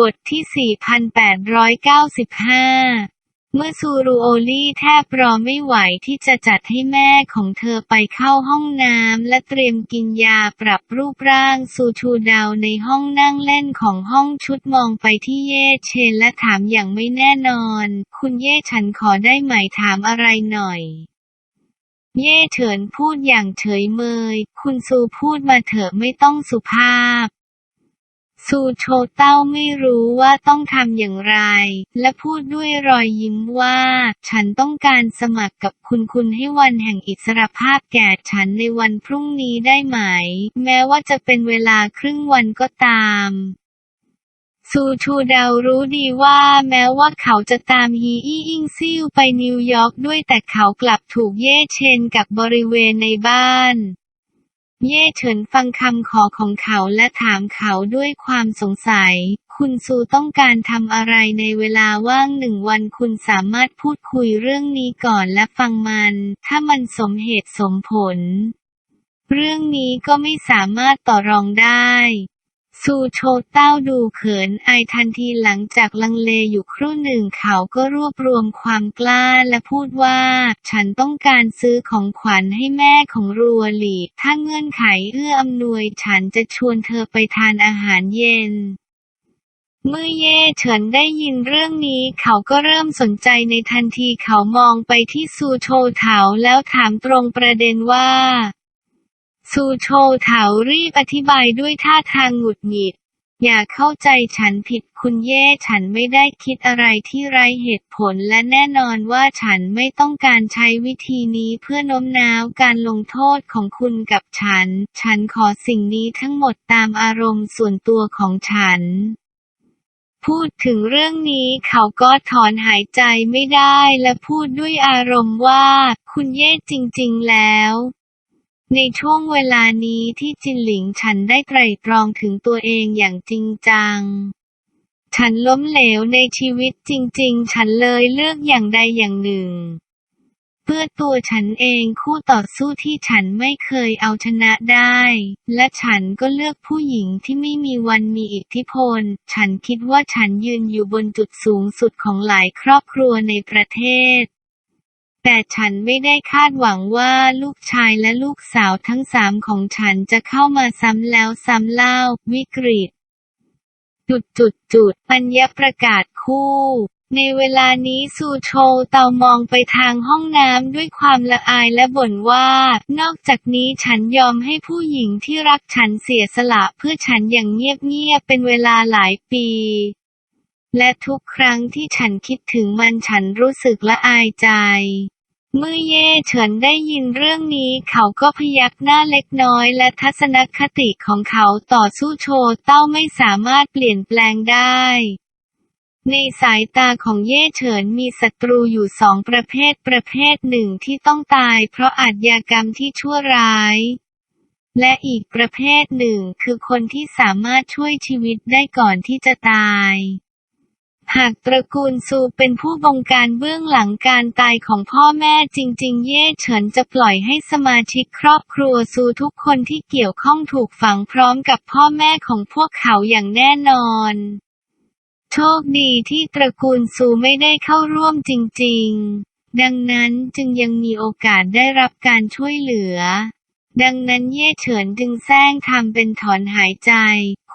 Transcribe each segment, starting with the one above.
บทที่ 4,895 เมื่อซูรูโอลี่แทบรอไม่ไหวที่จะจัดให้แม่ของเธอไปเข้าห้องน้ำและเตรียมกินยาปรับรูปร่างซูชูดาวในห้องนั่งเล่นของห้องชุดมองไปที่เย่เชนและถามอย่างไม่แน่นอน คุณเย่ฉันขอได้ไหมถามอะไรหน่อยเย่เฉินพูดอย่างเฉยเมย คุณซูพูดมาเถอะไม่ต้องสุภาพ ซูโชเต้าไม่รู้ว่าต้องทำอย่างไร และพูดด้วยรอยยิ้มว่า ฉันต้องการสมัครกับคุณคุณให้วันแห่งอิสรภาพแก่ฉันในวันพรุ่งนี้ได้ไหม แม้ว่าจะเป็นเวลาครึ่งวันก็ตามซูชูดาวรู้ดีว่าแม้ว่าเขาจะตามฮีอี้อิงซิ่วไปนิวยอร์กด้วยแต่เขากลับถูกเย่เชนกับบริเวณในบ้าน เย่เฉินฟังคำขอของเขาและถามเขาด้วยความสงสัย คุณซูต้องการทำอะไรในเวลาว่างหนึ่งวันคุณสามารถพูดคุยเรื่องนี้ก่อนและฟังมัน ถ้ามันสมเหตุสมผล เรื่องนี้ก็ไม่สามารถต่อรองได้ ซูโชเต้าดูเขินอายทันทีหลังจากลังเลอยู่ครู่หนึ่งเขาก็รวบรวมความกล้าและพูดว่า ฉันต้องการซื้อของขวัญให้แม่ของรัวหลีถ้าเงื่อนไขเอื้ออำนวยฉันจะชวนเธอไปทานอาหารเย็นเมื่อเย่เฉินได้ยินเรื่องนี้เขาก็เริ่มสนใจในทันทีเขามองไปที่ซูโชเถาแล้วถามตรงประเด็นว่า ซูโชเถารีบอธิบายด้วยท่าทางหงุดหงิด อย่าเข้าใจฉันผิดคุณเย่ฉันไม่ได้คิดอะไรที่ไร้เหตุผลและแน่นอนว่าฉันไม่ต้องการใช้วิธีนี้เพื่อโน้มน้าวการลงโทษของคุณกับฉัน ฉันขอสิ่งนี้ทั้งหมดตามอารมณ์ส่วนตัวของฉันพูดถึงเรื่องนี้เขาก็ถอนหายใจไม่ได้และพูดด้วยอารมณ์ว่า คุณเย่จริง ๆ แล้ว ในช่วงเวลานี้ที่จินหลิงฉันได้ไตร่ตรองถึงตัวเองอย่างจริงจัง ฉันล้มเหลวในชีวิตจริง ๆ ฉันเลยเลือกอย่างใดอย่างหนึ่ง เพื่อตัวฉันเองคู่ต่อสู้ที่ฉันไม่เคยเอาชนะได้ และฉันก็เลือกผู้หญิงที่ไม่มีวันมีอิทธิพล ฉันคิดว่าฉันยืนอยู่บนจุดสูงสุดของหลายครอบครัวในประเทศ แต่ฉันไม่ได้คาดหวังว่าลูกชายและลูกสาวทั้งสามของฉันจะเข้ามาซ้ำแล้วซ้ำเล่า วิกฤต จุดจุดจุดปัญญาประกาศคู่ ในเวลานี้ซูโชเตามองไปทางห้องน้ำด้วยความละอายและบ่นว่า นอกจากนี้ฉันยอมให้ผู้หญิงที่รักฉันเสียสละเพื่อฉันอย่างเงียบๆเป็นเวลาหลายปีและทุกครั้งที่ฉันคิดถึงมันฉันรู้สึกละอายใจ เมื่อเย่เฉินได้ยินเรื่องนี้เขาก็พยักหน้าเล็กน้อยและทัศนคติของเขาต่อสู้โชเต้าไม่สามารถเปลี่ยนแปลงได้ ในสายตาของเย่เฉินมีศัตรูอยู่สองประเภทประเภทหนึ่งที่ต้องตายเพราะอาชญากรรมที่ชั่วร้าย และอีกประเภทหนึ่งคือคนที่สามารถช่วยชีวิตได้ก่อนที่จะตาย หากตระกูลซูเป็นผู้บงการเบื้องหลังการตายของพ่อแม่จริง ๆ เย่เฉินจะปล่อยให้สมาชิกครอบครัวซูทุกคนที่เกี่ยวข้องถูกฝังพร้อมกับพ่อแม่ของพวกเขาอย่างแน่นอน โชคดีที่ตระกูลซูไม่ได้เข้าร่วมจริง ๆ ดังนั้นจึงยังมีโอกาสได้รับการช่วยเหลือ ดังนั้นเย่เฉินจึงแซงทำเป็นถอนหายใจ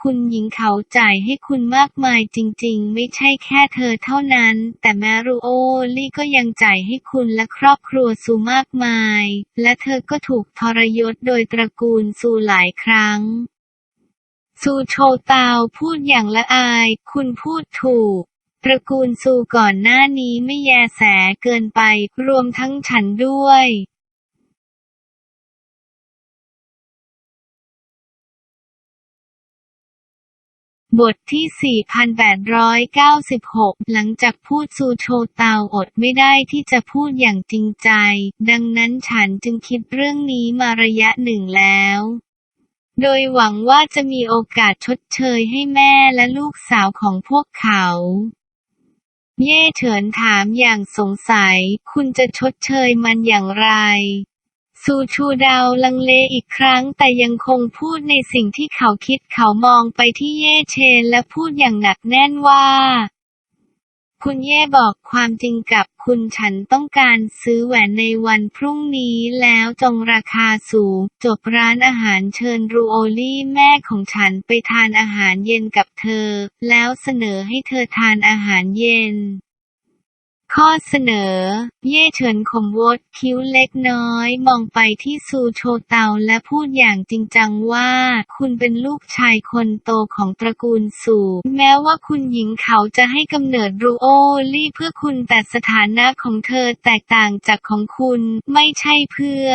คุณหญิงเขาจ่ายให้คุณมากมายจริงๆ ไม่ใช่แค่เธอเท่านั้น แต่แมรูโอลี่ก็ยังจ่ายให้คุณและครอบครัวซูมากมาย และเธอก็ถูกทรยศโดยตระกูลซูหลายครั้ง ซูโชเตาพูดอย่างละอาย คุณพูดถูกตระกูลซูก่อนหน้านี้ไม่แยแสเกินไป รวมทั้งฉันด้วย บทที่ 4,896 หลังจากพูดซูโชเตาอดไม่ได้ที่จะพูดอย่างจริงใจ ดังนั้นฉันจึงคิดเรื่องนี้มาระยะหนึ่งแล้ว โดยหวังว่าจะมีโอกาสชดเชยให้แม่และลูกสาวของพวกเขา เย่เฉินถามอย่างสงสัย คุณจะชดเชยมันอย่างไร ซูชูดาวลังเลอีกครั้งแต่ยังคงพูดในสิ่งที่เขาคิดเขามองไปที่เย่เชนและพูดอย่างหนักแน่นว่า คุณเย่บอกความจริงกับคุณฉันต้องการซื้อแหวนในวันพรุ่งนี้แล้วจงราคาสูง จบร้านอาหารเชิญรูโอลี่แม่ของฉันไปทานอาหารเย็นกับเธอ แล้วเสนอให้เธอทานอาหารเย็น ข้อเสนอ เย่เฉินขมวดคิ้วเล็กน้อย มองไปที่ซูโชเตาและพูดอย่างจริงจังว่า คุณเป็นลูกชายคนโตของตระกูลสูแม้ว่าคุณหญิงเขาจะให้กำเนิดรูโอลี่เพื่อคุณแต่สถานะของเธอแตกต่างจากของคุณ ไม่ใช่เพื่อ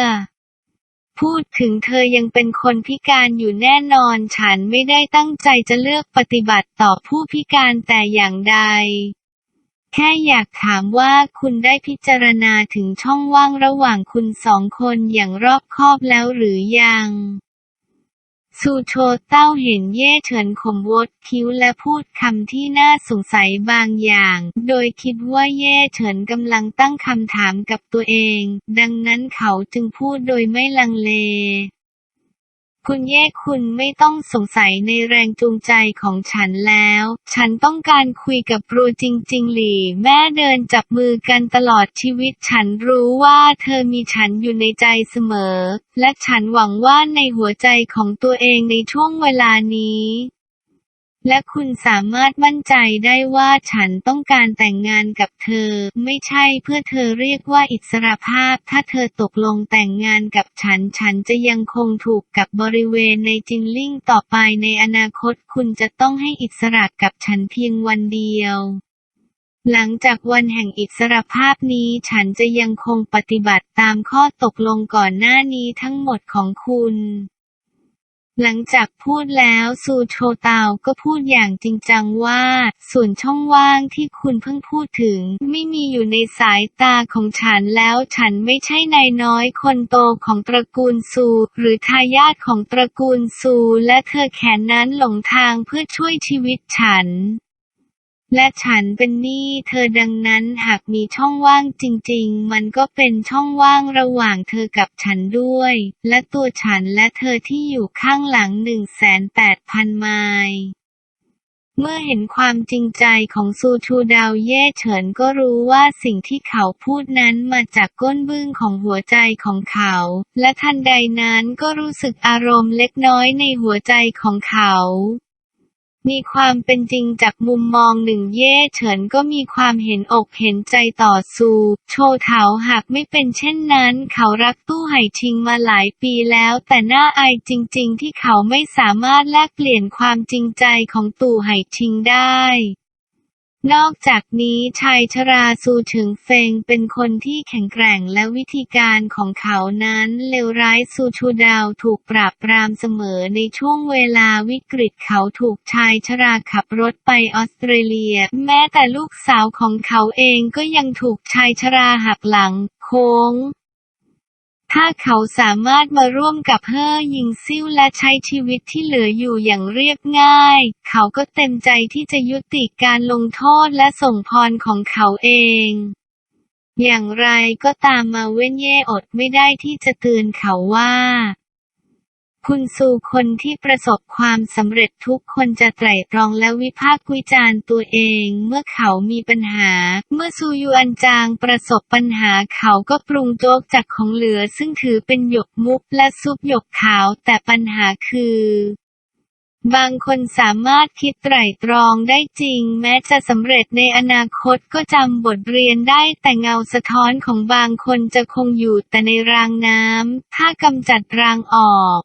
พูดถึงเธอยังเป็นคนพิการอยู่แน่นอน ฉันไม่ได้ตั้งใจจะเลือกปฏิบัติต่อผู้พิการแต่อย่างใด แค่อยากถามว่าคุณได้พิจารณาถึงช่องว่างระหว่างคุณสองคนอย่างรอบคอบแล้วหรือยังซูโชเต้าเห็นเย่เฉินขมวดคิ้วและพูดคำที่น่าสงสัยบางอย่าง โดยคิดว่าเย่เฉินกำลังตั้งคำถามกับตัวเอง ดังนั้นเขาจึงพูดโดยไม่ลังเล คุณแย่คุณไม่ต้องสงสัยในแรงจูงใจของฉันแล้ว ฉันต้องการคุยกับรูจริง ๆ หลี่ แม่เดินจับมือกันตลอดชีวิตฉันรู้ว่าเธอมีฉันอยู่ในใจเสมอ และฉันหวังว่าในหัวใจของตัวเองในช่วงเวลานี้ และคุณสามารถมั่นใจได้ว่าฉันต้องการแต่งงานกับเธอ ไม่ใช่เพื่อเธอเรียกว่าอิสรภาพ ถ้าเธอตกลงแต่งงานกับฉัน ฉันจะยังคงถูกกับบริเวณในจินลิ่งต่อไปในอนาคตคุณจะต้องให้อิสระกับฉันเพียงวันเดียวหลังจากวันแห่งอิสรภาพนี้ฉันจะยังคงปฏิบัติตามข้อตกลงก่อนหน้านี้ทั้งหมดของคุณ หลังจากพูดแล้วซูโชเตาก็พูดอย่างจริงจังว่า ส่วนช่องว่างที่คุณเพิ่งพูดถึง ไม่มีอยู่ในสายตาของฉันแล้วฉันไม่ใช่นายน้อยคนโตของตระกูลซู หรือทายาทของตระกูลซู และเธอแขนนั้นหลงทางเพื่อช่วยชีวิตฉัน และฉันเป็นหนี้เธอดังนั้นหากมีช่องว่างจริง ๆ มันก็เป็นช่องว่างระหว่างเธอกับฉันด้วย และตัวฉันและเธอที่อยู่ข้างหลัง1,800,000ไมล์เมื่อเห็นความจริงใจของซูชูดาวเย่เฉินก็รู้ว่าสิ่งที่เขาพูดนั้นมาจากก้นบึ้งของหัวใจของเขา และทันใดนั้นก็รู้สึกอารมณ์เล็กน้อยในหัวใจของเขา มีความเป็นจริงจากมุมมองหนึ่งเย่เฉินก็มีความเห็นอกเห็นใจต่อซูโชเถาหากไม่เป็นเช่นนั้น เขารักตู้ไห่ชิงมาหลายปีแล้ว แต่น่าอายจริง ๆ ที่เขาไม่สามารถแลกเปลี่ยนความจริงใจของตู่ไห่ชิงได้ นอกจากนี้ชายชราซูเฉิงเฟงเป็นคนที่แข็งแกร่งและวิธีการของเขานั้นเลวร้ายซูชูดาวถูกปราบปรามเสมอในช่วงเวลาวิกฤตเขาถูกชายชราขับรถไปออสเตรเลีย แม้แต่ลูกสาวของเขาเองก็ยังถูกชายชราหักหลัง โค้ง ถ้าเขาสามารถมาร่วมกับเฮอยิงซิ่วและใช้ชีวิตที่เหลืออยู่อย่างเรียบง่าย เขาก็เต็มใจที่จะยุติการลงโทษและส่งพรของเขาเองอย่างไรก็ตามมาเว้นเย่อดไม่ได้ที่จะเตือนเขาว่า คุณสู่คนที่ประสบความสำเร็จทุกคนจะไตร่ตรองและวิพากษ์วิจารณ์ตัวเอง เมื่อเขามีปัญหา เมื่อซูยูอันจางประสบปัญหาเขาก็ปรุงโจ๊กจากของเหลือซึ่งถือเป็นหยกมุกและซุปหยกขาวแต่ปัญหาคือบางคนสามารถคิดไตร่ตรองได้จริง แม้จะสำเร็จในอนาคตก็จำบทเรียนได้แต่เงาสะท้อนของบางคนจะคงอยู่แต่ในรางน้ำ ถ้ากำจัดรางออก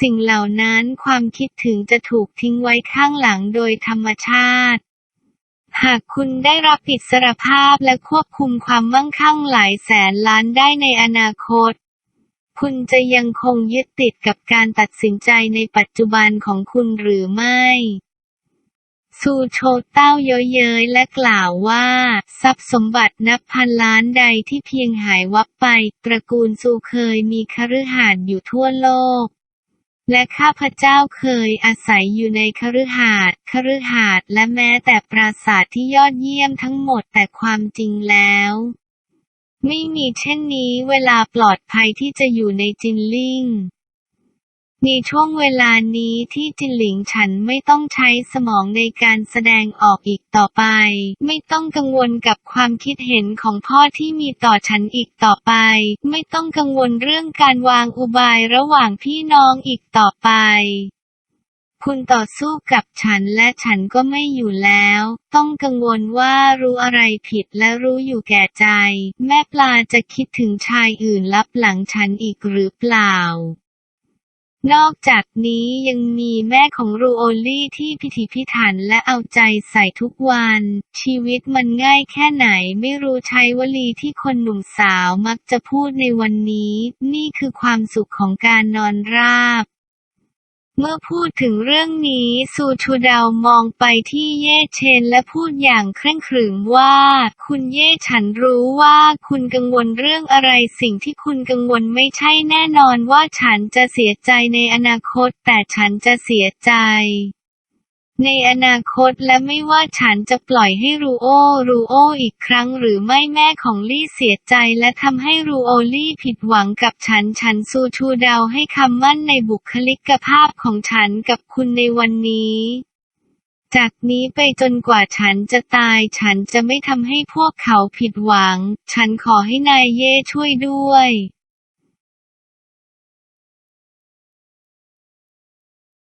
สิ่งเหล่านั้นความคิดถึงจะถูกทิ้งไว้ข้างหลังโดยธรรมชาติ หากคุณได้รับอิสรภาพและควบคุมความมั่งคั่งหลายแสนล้านได้ในอนาคต คุณจะยังคงยึดติดกับการตัดสินใจในปัจจุบันของคุณหรือไม่ซูโชเต้าเย้ยเย้ยและกล่าวว่า ทรัพย์สมบัตินับพันล้านใดที่เพียงหายวับไป ตระกูลซูเคยมีคฤหาสน์อยู่ทั่วโลก และข้าพเจ้าเคยอาศัยอยู่ในคฤหาสน์คฤหาสน์และแม้แต่ปราสาทที่ยอดเยี่ยมทั้งหมดแต่ความจริงแล้ว ไม่มีเช่นนี้เวลาปลอดภัยที่จะอยู่ในจินลิ่ง ในช่วงเวลานี้ที่จินหลิงฉันไม่ต้องใช้สมองในการแสดงออกอีกต่อไป ไม่ต้องกังวลกับความคิดเห็นของพ่อที่มีต่อฉันอีกต่อไป ไม่ต้องกังวลเรื่องการวางอุบายระหว่างพี่น้องอีกต่อไปคุณต่อสู้กับฉันและฉันก็ไม่อยู่แล้ว ต้องกังวลว่ารู้อะไรผิดและรู้อยู่แก่ใจ แม่ปลาจะคิดถึงชายอื่นลับหลังฉันอีกหรือเปล่า นอกจากนี้ยังมีแม่ของรูโอลี่ที่พิถีพิถันและเอาใจใส่ทุกวัน ชีวิตมันง่ายแค่ไหนไม่รู้ใช้วลีที่คนหนุ่มสาวมักจะพูดในวันนี้ นี่คือความสุขของการนอนราบ เมื่อพูดถึงเรื่องนี้ซูชูดาวมองไปที่เย่เชนและพูดอย่างเคร่งขรึมว่า คุณเย่ฉันรู้ว่าคุณกังวลเรื่องอะไรสิ่งที่คุณกังวลไม่ใช่แน่นอนว่าฉันจะเสียใจในอนาคต แต่ฉันจะเสียใจ ในอนาคตและไม่ว่าฉันจะปล่อยให้รูโอ รูโออีกครั้งหรือไม่แม่ของลี่เสียใจและทำให้รูโอลี่ผิดหวังกับฉัน ฉันซูชูเดาให้คำมั่นในบุคลิกภาพของฉันกับคุณในวันนี้ จากนี้ไปจนกว่าฉันจะตาย ฉันจะไม่ทำให้พวกเขาผิดหวัง ฉันขอให้นายเย่ช่วยด้วย